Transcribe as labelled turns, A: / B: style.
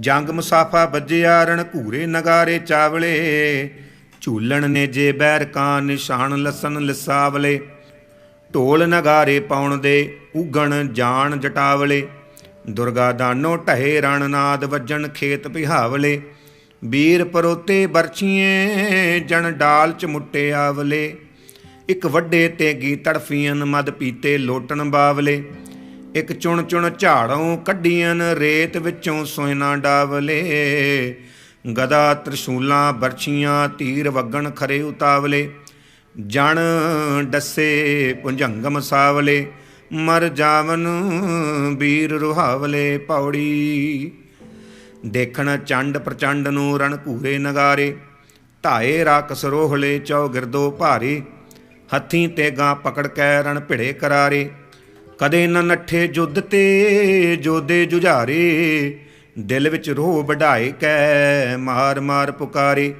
A: ਜੰਗ ਮੁਸਾਫਾ ਵੱਜਿਆ ਰਣ ਘੂਰੇ ਨਗਾਰੇ ਚਾਵਲੇ। ਝੂਲਣ ਨੇ ਜੇ ਬੈਰ ਕਾਂ, ਨਿਸ਼ਾਨ ਲਸਨ ਲਸਾਵਲੇ। ਢੋਲ ਨਗਾਰੇ ਪਾਉਣ ਦੇ, ਉਗਣ ਜਾਣ ਜਟਾਵਲੇ। ਦੁਰਗਾ ਦਾਨੋ ਢਹੇ ਰਣਨਾਦ ਵੱਜਣ ਖੇਤ ਪਿਹਾਵਲੇ। ਵੀਰ ਪਰੋਤੇ ਬਰਛੀਏ, ਜਣ ਡਾਲ ਚ ਮੁੱਟੇ ਆਵਲੇ। ਇੱਕ ਵੱਡੇ ਤੇਗੀ ਤੜਫੀਆਂ, ਮਦ ਪੀਤੇ ਲੋਟਣ ਬਾਵਲੇ। ਇੱਕ ਚੁਣ ਚੁਣ ਝਾੜੋਂ ਕੱਢੀਆਂ ਰੇਤ ਵਿੱਚੋਂ ਸੋਇਨਾ ਡਾਵਲੇ। ਗਦਾ ਤ੍ਰਿਸ਼ੂਲਾਂ ਬਰਛੀਆਂ, ਤੀਰ ਵਗਣ ਖਰੇ ਉਤਾਵਲੇ। ਜਣ ਡੱਸੇ ਪੁੰਜੰਗਮ ਸਾਵਲੇ। ਮਰ ਜਾਵਨ ਵੀਰ ਰੁਹਾਵਲੇ ਪੌੜੀ। ਦੇਖਣ ਚੰਡ ਪ੍ਰਚੰਡ ਨੂੰ ਰਣ ਘੂਰੇ ਨਗਾਰੇ। ਧਾਏ ਰਕ ਸਰੋਹਲੇ ਚੌ ਗਿਰਦੋ ਭਾਰੇ। ਹੱਥੀਂ ਤੇ ਗਾਂ ਪਕੜ ਕੈ ਰਣ ਭਿੜੇ ਕਰਾਰੇ। ਕਦੇ ਨ ਨੱਠੇ ਜੁੱਧ ਤੇ ਜੋਦੇ ਜੁਝਾਰੇ, ਦਿਲ ਵਿੱਚ ਰੋਹ ਵਢਾਏ, ਕੈ ਮਾਰ ਮਾਰ ਪੁਕਾਰੇ।